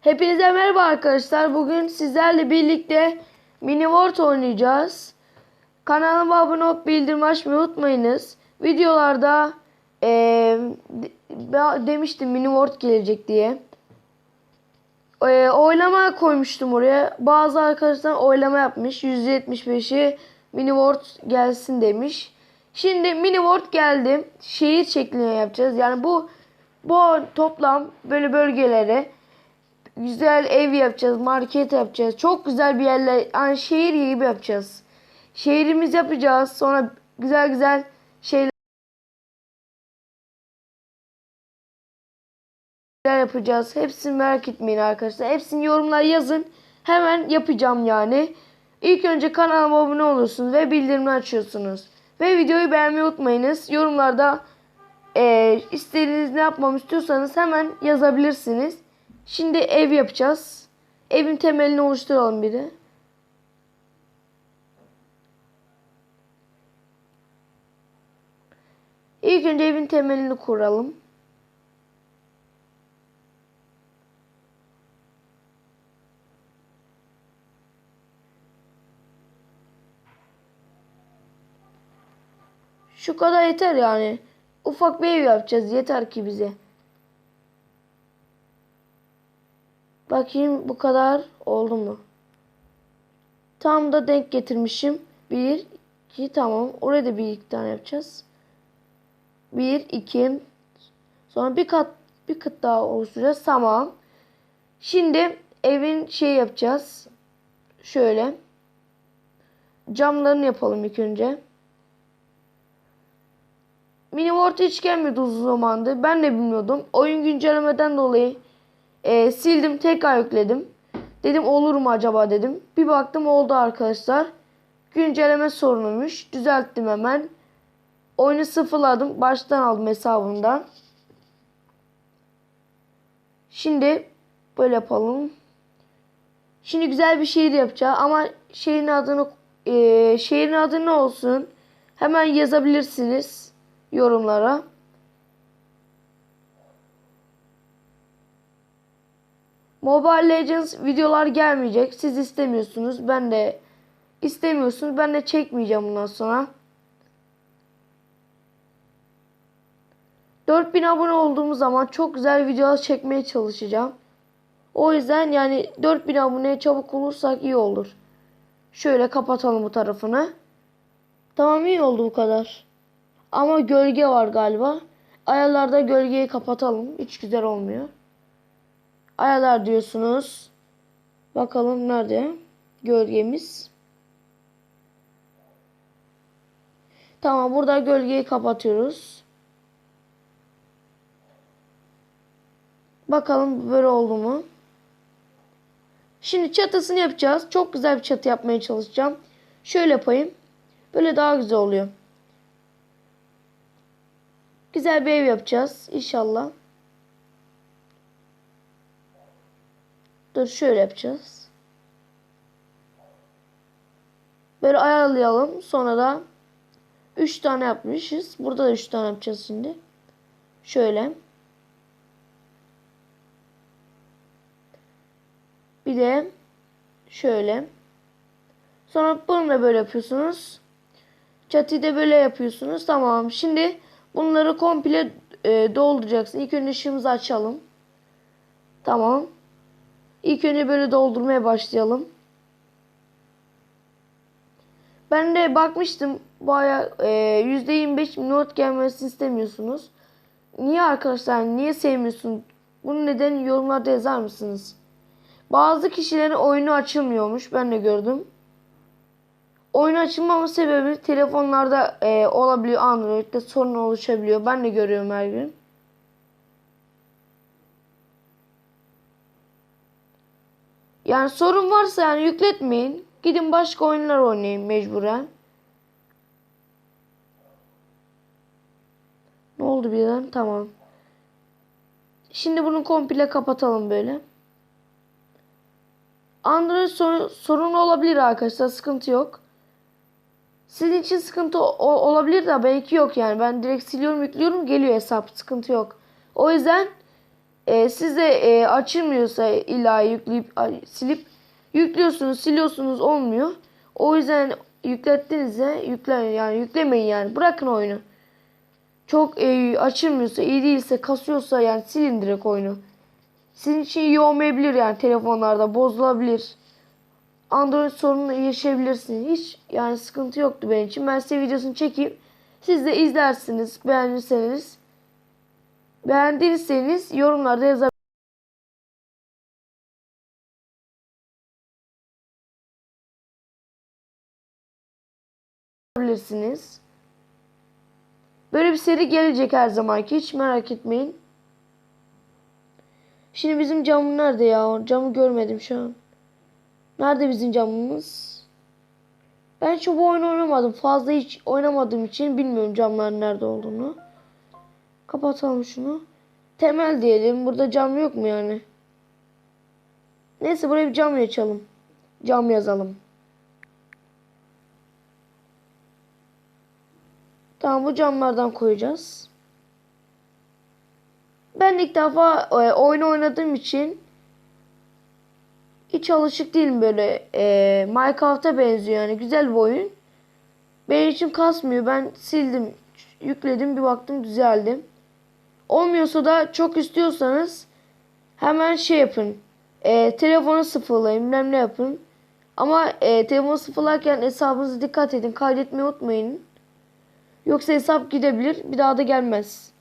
Hepinize merhaba arkadaşlar. Bugün sizlerle birlikte Mini World oynayacağız. Kanalıma abone olup bildirim açmayı unutmayınız. Videolarda ben demiştim Mini World gelecek diye. Eee, oylama koymuştum oraya. Bazı arkadaşlar oylama yapmış. %75'i Mini World gelsin demiş. Şimdi Mini World geldi. Şehir şeklinde yapacağız. Yani bu bu toplam böyle bölgelere güzel ev yapacağız, market yapacağız. Çok güzel bir yerler, yani şehir gibi yapacağız. Şehrimiz yapacağız. Sonra güzel güzel şeyler yapacağız. Hepsini merak etmeyin arkadaşlar. Hepsini yorumlara yazın. Hemen yapacağım yani. İlk önce kanalıma abone olursunuz ve bildirimleri açıyorsunuz. Ve videoyu beğenmeyi unutmayınız. Yorumlarda eee istediğiniz ne yapmamı istiyorsanız hemen yazabilirsiniz. Şimdi ev yapacağız. Evin temelini oluşturalım bir de. İlk önce evin temelini kuralım. Şu kadar yeter yani. Ufak bir ev yapacağız. Yeter ki bize. Bakayım bu kadar oldu mu? Tam da denk getirmişim. Bir, iki tamam. Oraya da bir iki tane yapacağız. Bir, iki. Sonra bir kat bir kat daha oluşturacağız. Tamam. Şimdi evin şey yapacağız. Şöyle. Camlarını yapalım ilk önce. Mini World hiç gelmedi uzun zamandır. Ben de bilmiyordum. Oyun güncellemeden dolayı e, sildim tekrar yükledim. Dedim olur mu acaba dedim. Bir baktım oldu arkadaşlar. Güncelleme sorunuymuş. Düzelttim hemen. Oyunu sıfırladım. Baştan aldım hesabımdan. Şimdi böyle yapalım. Şimdi güzel bir şehir yapacağız ama şehrin adını e, şehrin adı ne olsun? Hemen yazabilirsiniz yorumlara. Mobile Legends videolar gelmeyecek. Siz istemiyorsunuz. Ben de istemiyorsunuz. Ben de çekmeyeceğim bundan sonra. 4000 abone olduğumuz zaman çok güzel videolar çekmeye çalışacağım. O yüzden yani 4000 aboneye çabuk olursak iyi olur. Şöyle kapatalım bu tarafını. Tamam iyi oldu bu kadar. Ama gölge var galiba. Ayarlarda gölgeyi kapatalım. Hiç güzel olmuyor. Ayarlar diyorsunuz. Bakalım nerede? Gölgemiz. Tamam burada gölgeyi kapatıyoruz. Bakalım böyle oldu mu? Şimdi çatısını yapacağız. Çok güzel bir çatı yapmaya çalışacağım. Şöyle yapayım. Böyle daha güzel oluyor. Güzel bir ev yapacağız inşallah. Dur şöyle yapacağız. Böyle ayarlayalım. Sonra da 3 tane yapmışız. Burada da 3 tane yapacağız şimdi. Şöyle. Bir de şöyle. Sonra bunu da böyle yapıyorsunuz. Çatıyı da böyle yapıyorsunuz. Tamam. Şimdi bunları komple e, dolduracaksın. İlk önce ışığımızı açalım. Tamam. İlk önce böyle doldurmaya başlayalım. Ben de bakmıştım baya e, %25 not gelmesini istemiyorsunuz. Niye arkadaşlar niye sevmiyorsun? Bunun nedeni yorumlarda yazar mısınız? Bazı kişilerin oyunu açılmıyormuş. Ben de gördüm. Oyun açılmama sebebi telefonlarda e, olabiliyor. Android'de sorun oluşabiliyor. Ben de görüyorum her gün. Yani sorun varsa yani yükletmeyin. Gidin başka oyunlar oynayın mecburen. Ne oldu birden? Tamam. Şimdi bunu komple kapatalım böyle. Android sorun, sorun olabilir arkadaşlar. Sıkıntı yok. Sizin için sıkıntı olabilir de belki yok yani. Ben direkt siliyorum yüklüyorum geliyor hesap. Sıkıntı yok. O yüzden e, size e, açılmıyorsa illa yükleyip silip yüklüyorsunuz siliyorsunuz olmuyor. O yüzden yüklettiğinizde yükle yani yüklemeyin yani bırakın oyunu. Çok e, açılmıyorsa iyi değilse kasıyorsa yani silin direkt oyunu. Sizin için iyi olmayabilir yani telefonlarda bozulabilir. Android sorunu yaşayabilirsiniz. Hiç yani sıkıntı yoktu benim için. Ben size videosunu çekeyim. Siz de izlersiniz. Beğenirseniz. Beğendiyseniz yorumlarda yazabilirsiniz. Böyle bir seri gelecek her zamanki. Hiç merak etmeyin. Şimdi bizim camı nerede ya? Camı görmedim şu an. Nerede bizim camımız? Ben çok oyun oynamadım. Fazla hiç oynamadığım için bilmiyorum camların nerede olduğunu. Kapatalım şunu. Temel diyelim. Burada cam yok mu yani? Neyse buraya bir cam açalım. Cam yazalım. Tamam bu camlardan koyacağız. Ben ilk defa e, oyun oynadığım için hiç alışık değilim böyle e, Minecraft'a benziyor yani güzel bir oyun. Benim için kasmıyor. Ben sildim, yükledim bir baktım düzeldi. Olmuyorsa da çok istiyorsanız hemen şey yapın. E, telefonu sıfırlayın, bilmem ne yapın. Ama e, telefonu sıfırlarken hesabınızı dikkat edin. Kaydetmeyi unutmayın. Yoksa hesap gidebilir. Bir daha da gelmez.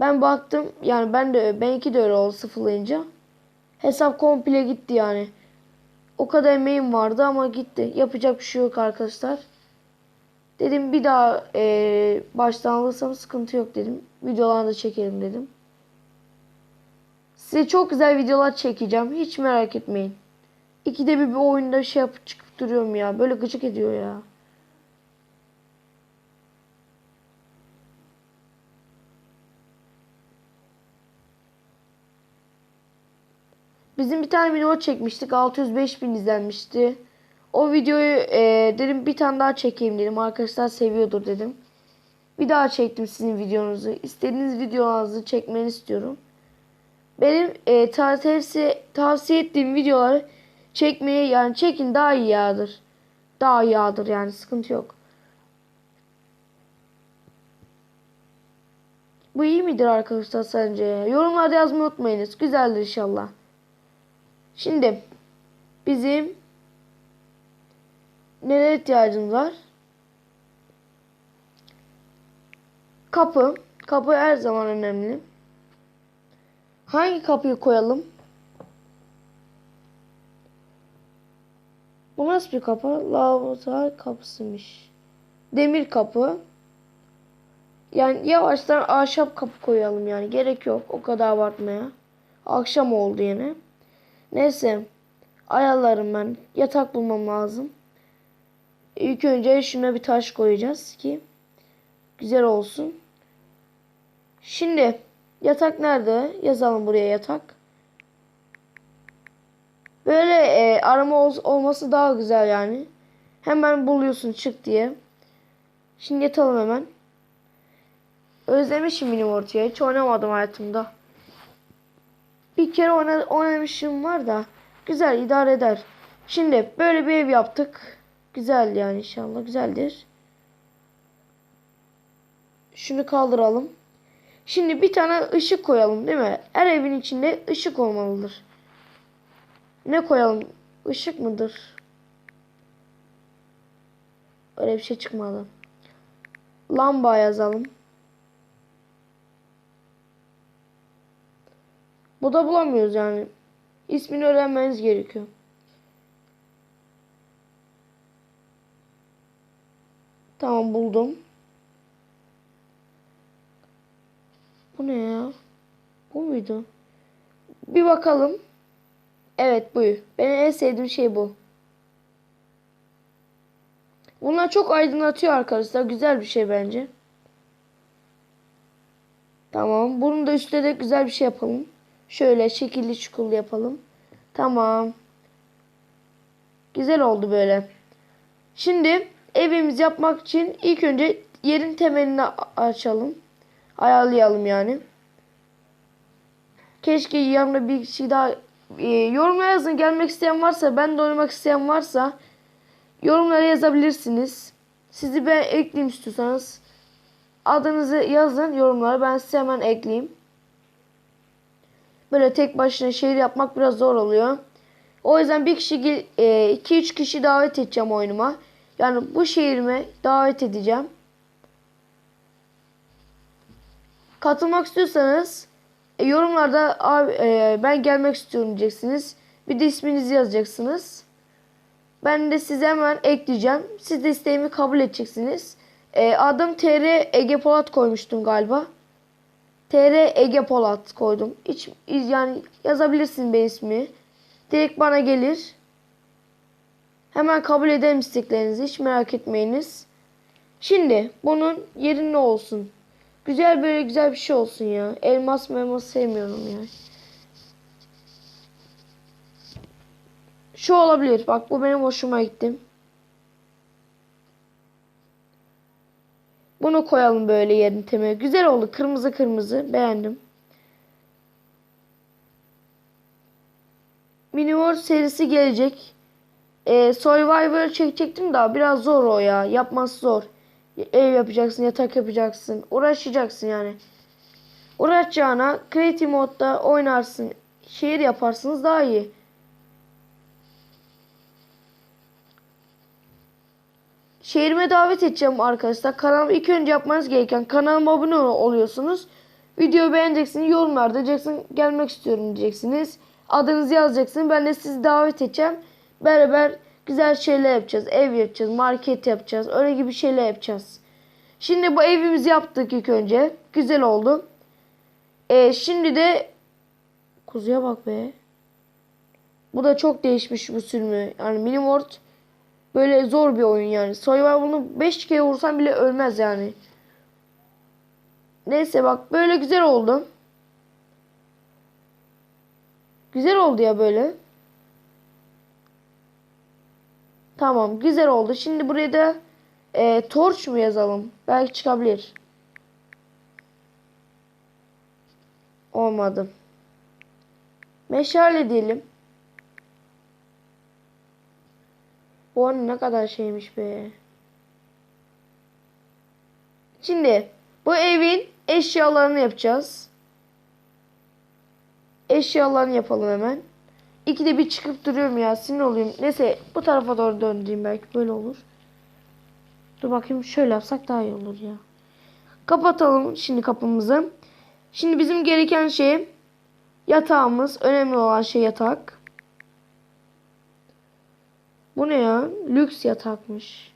Ben baktım. Yani ben de benimki de öyle oldu sıfırlayınca. Hesap komple gitti yani. O kadar emeğim vardı ama gitti. Yapacak bir şey yok arkadaşlar. Dedim bir daha e, baştan alırsam sıkıntı yok dedim. Videolarını da çekelim dedim. Size çok güzel videolar çekeceğim. Hiç merak etmeyin. İkide bir bir oyunda şey yapıp çıkıp duruyorum ya. Böyle gıcık ediyor ya. Bizim bir tane video çekmiştik. 605 bin izlenmişti. O videoyu e, dedim bir tane daha çekeyim dedim. Arkadaşlar seviyordur dedim. Bir daha çektim sizin videonuzu. İstediğiniz videolarınızı çekmeni istiyorum. Benim e, tavsiye, tavsiye ettiğim videoları çekmeye yani çekin daha iyi yağdır. Daha iyi yağdır yani sıkıntı yok. Bu iyi midir arkadaşlar sence? Yorumlarda yazmayı unutmayınız. Güzeldir inşallah. Şimdi bizim neler ihtiyacımız var? Kapı. Kapı her zaman önemli. Hangi kapıyı koyalım? Bu nasıl bir kapı? Lavabo kapısıymış. Demir kapı. Yani yavaştan ahşap kapı koyalım yani. Gerek yok o kadar abartmaya. Akşam oldu yine. Neyse. Ayarlarım ben. Yatak bulmam lazım. İlk önce şuna bir taş koyacağız ki güzel olsun. Şimdi yatak nerede? Yazalım buraya yatak. Böyle e, arama ol, olması daha güzel yani. Hemen buluyorsun çık diye. Şimdi yatalım hemen. Özlemişim benim ortaya. Hiç oynamadım hayatımda. Bir kere oynamışım var da güzel idare eder. Şimdi böyle bir ev yaptık. Güzel yani inşallah güzeldir. Şunu kaldıralım. Şimdi bir tane ışık koyalım değil mi? Her evin içinde ışık olmalıdır. Ne koyalım? Işık mıdır? Öyle bir şey çıkmadı. Lamba yazalım. Bu da bulamıyoruz yani. İsmini öğrenmeniz gerekiyor. Tamam buldum. Bu ne ya? Bu muydu? Bir bakalım. Evet bu. Benim en sevdiğim şey bu. Bunlar çok aydınlatıyor arkadaşlar. Güzel bir şey bence. Tamam. Bunu da üstte de güzel bir şey yapalım. Şöyle şekilli çukurlu yapalım. Tamam. Güzel oldu böyle. Şimdi evimiz yapmak için ilk önce yerin temelini açalım. Ayarlayalım yani. Keşke yanımda bir kişi daha e, yorumlara yazın. Gelmek isteyen varsa, ben de oynamak isteyen varsa yorumlara yazabilirsiniz. Sizi ben ekleyeyim istiyorsanız. Adınızı yazın yorumlara. Ben size hemen ekleyeyim. Böyle tek başına şehir yapmak biraz zor oluyor. O yüzden bir kişi 2-3 kişi davet edeceğim oyunuma. Yani bu şehrime davet edeceğim. Katılmak istiyorsanız e, yorumlarda e, ben gelmek istiyorum diyeceksiniz. Bir de isminizi yazacaksınız. Ben de size hemen ekleyeceğim. Siz de isteğimi kabul edeceksiniz. E, adım TR Ege Polat koymuştum galiba. TR Ege Polat koydum. Hiç yani yazabilirsin benim ismi. Direkt bana gelir. Hemen kabul ederim isteklerinizi. Hiç merak etmeyiniz. Şimdi bunun yeri ne olsun? Güzel böyle güzel bir şey olsun ya. Elmas elmas sevmiyorum ya. Şu olabilir. Bak bu benim hoşuma gitti. Bunu koyalım böyle yerin temeli. Güzel oldu. Kırmızı kırmızı. Beğendim. Miniworld serisi gelecek. Ee, Survivor çekecektim daha biraz zor o ya. Yapması zor. Ev yapacaksın, yatak yapacaksın. Uğraşacaksın yani. Uğraşacağına Creative modda oynarsın. Şehir yaparsınız daha iyi. Şehrime davet edeceğim arkadaşlar. Kanalıma ilk önce yapmanız gereken kanalıma abone oluyorsunuz. Videoyu beğeneceksiniz. Yorumlarda diyeceksin gelmek istiyorum diyeceksiniz. Adınızı yazacaksınız. Ben de sizi davet edeceğim. Beraber güzel şeyler yapacağız. Ev yapacağız. Market yapacağız. Öyle gibi şeyler yapacağız. Şimdi bu evimizi yaptık ilk önce. Güzel oldu. Ee, şimdi de kuzuya bak be. Bu da çok değişmiş bu sürümü. Yani Mini World böyle zor bir oyun yani. Survival'ını 5 kere vursan bile ölmez yani. Neyse bak böyle güzel oldu. Güzel oldu ya böyle. Tamam güzel oldu. Şimdi buraya da e, torch mu yazalım? Belki çıkabilir. Olmadı. Meşale diyelim. Bu an ne kadar şeymiş be. Şimdi bu evin eşyalarını yapacağız. Eşyalarını yapalım hemen. İkide bir çıkıp duruyorum ya sinir oluyorum. Neyse bu tarafa doğru döndüreyim belki böyle olur. Dur bakayım şöyle yapsak daha iyi olur ya. Kapatalım şimdi kapımızı. Şimdi bizim gereken şey yatağımız. Önemli olan şey yatak. Bu ne ya? Lüks yatakmış.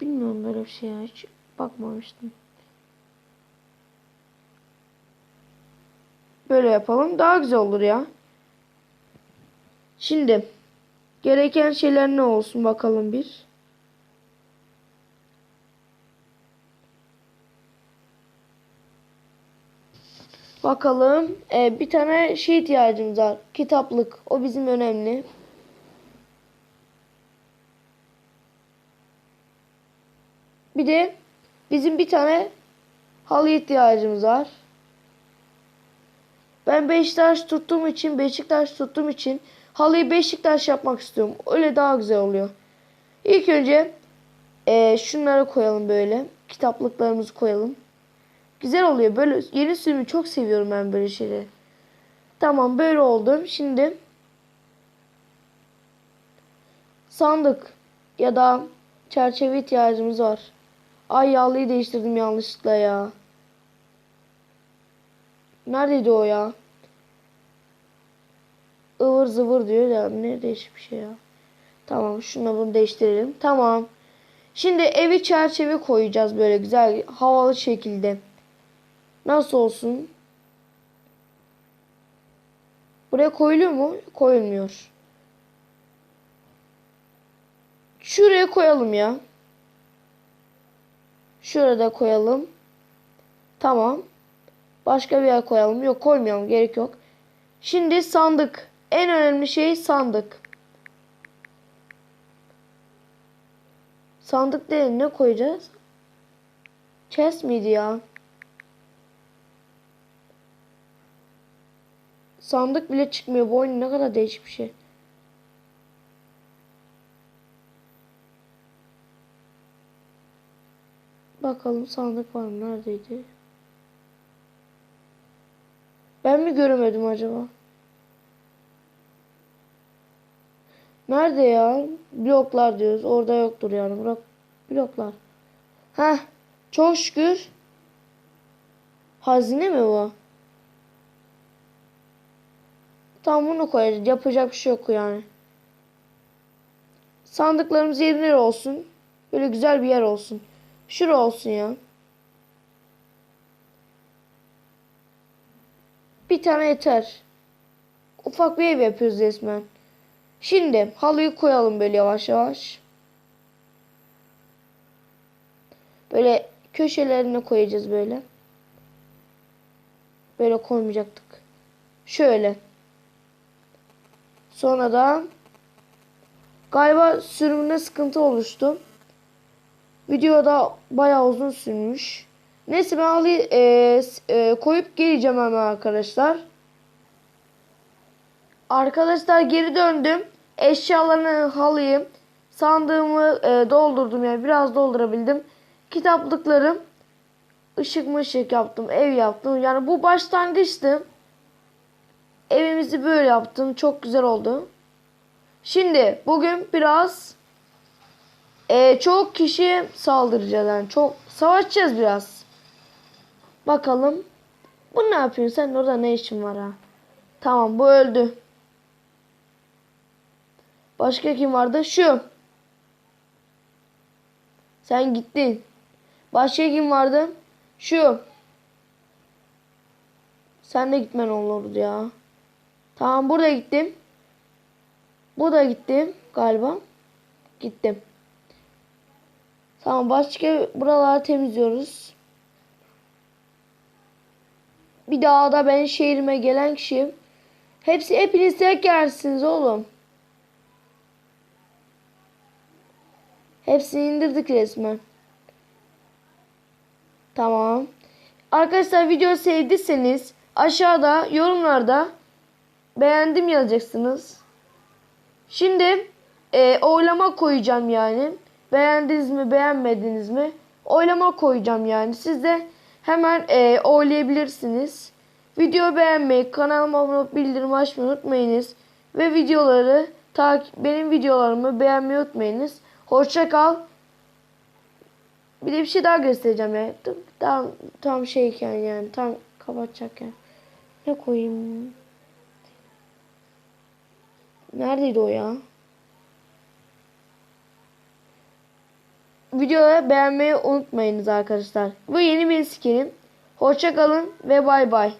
Bilmiyorum böyle bir şey ya. Hiç bakmamıştım. Böyle yapalım. Daha güzel olur ya. Şimdi gereken şeyler ne olsun bakalım bir. Bakalım. Ee, bir tane şey ihtiyacımız var. Kitaplık. O bizim önemli. Bir de bizim bir tane halı ihtiyacımız var. Ben Beşiktaş tuttuğum için, Beşiktaş tuttuğum için halıyı Beşiktaş yapmak istiyorum. Öyle daha güzel oluyor. İlk önce e, şunları koyalım böyle. Kitaplıklarımızı koyalım. Güzel oluyor. Böyle yeni sürümü çok seviyorum ben böyle şeyleri. Tamam böyle oldu. Şimdi sandık ya da çerçeve ihtiyacımız var. Ay yağlıyı değiştirdim yanlışlıkla ya. Neredeydi o ya? Ivır zıvır diyor ya. Ne değişik bir şey ya. Tamam şunu bunu değiştirelim. Tamam. Şimdi evi çerçeve koyacağız böyle güzel havalı şekilde. Nasıl olsun? Buraya koyuluyor mu? Koyulmuyor. Şuraya koyalım ya. Şurada koyalım. Tamam. Başka bir yer koyalım. Yok koymayalım. Gerek yok. Şimdi sandık. En önemli şey sandık. Sandık değil ne koyacağız? Chest miydi ya? sandık bile çıkmıyor. Bu oyun ne kadar değişik bir şey. Bakalım sandık var mı? Neredeydi? Ben mi göremedim acaba? Nerede ya? Bloklar diyoruz. Orada yoktur yani. Bırak bloklar. Heh. Çok şükür. Hazine mi bu? Tamam bunu koyacağız. Yapacak bir şey yok yani. Sandıklarımız yerine olsun. Böyle güzel bir yer olsun. Şura olsun ya. Bir tane yeter. Ufak bir ev yapıyoruz resmen. Şimdi halıyı koyalım böyle yavaş yavaş. Böyle köşelerine koyacağız böyle. Böyle koymayacaktık. Şöyle. Sonra da galiba sürümünde sıkıntı oluştu. Videoda bayağı uzun sürmüş. Neyse ben halıyı e, e, koyup geleceğim hemen arkadaşlar. Arkadaşlar geri döndüm. Eşyalarını halıyı sandığımı e, doldurdum yani biraz doldurabildim. Kitaplıklarım ışık mışık yaptım. Ev yaptım. Yani bu başlangıçtı. Evimizi böyle yaptım. Çok güzel oldu. Şimdi bugün biraz e, çok kişi saldıracağız. Yani çok savaşacağız biraz. Bakalım. Bu ne yapıyorsun? Sen orada ne işin var ha? Tamam bu öldü. Başka kim vardı? Şu. Sen gittin. Başka kim vardı? Şu. Sen de gitmen olurdu ya. Tamam burada gittim. Bu da gittim galiba. Gittim. Tamam başka buraları temizliyoruz. Bir daha da ben şehrime gelen kişiyim. Hepsi hepiniz tek yersiniz oğlum. Hepsini indirdik resmen. Tamam. Arkadaşlar video sevdiyseniz aşağıda yorumlarda beğendim yazacaksınız. Şimdi e, oylama koyacağım yani. Beğendiniz mi beğenmediniz mi? Oylama koyacağım yani. Siz de hemen e, oylayabilirsiniz. Video beğenmeyi, kanalıma abone olup bildirim açmayı unutmayınız. Ve videoları takip benim videolarımı beğenmeyi unutmayınız. Hoşça kal. Bir de bir şey daha göstereceğim ya. Tam tam şeyken yani tam kapatacakken. Ne koyayım? Neredeydi o ya? Videoyu beğenmeyi unutmayınız arkadaşlar. Bu yeni bir skinim. Hoşça kalın ve bay bay.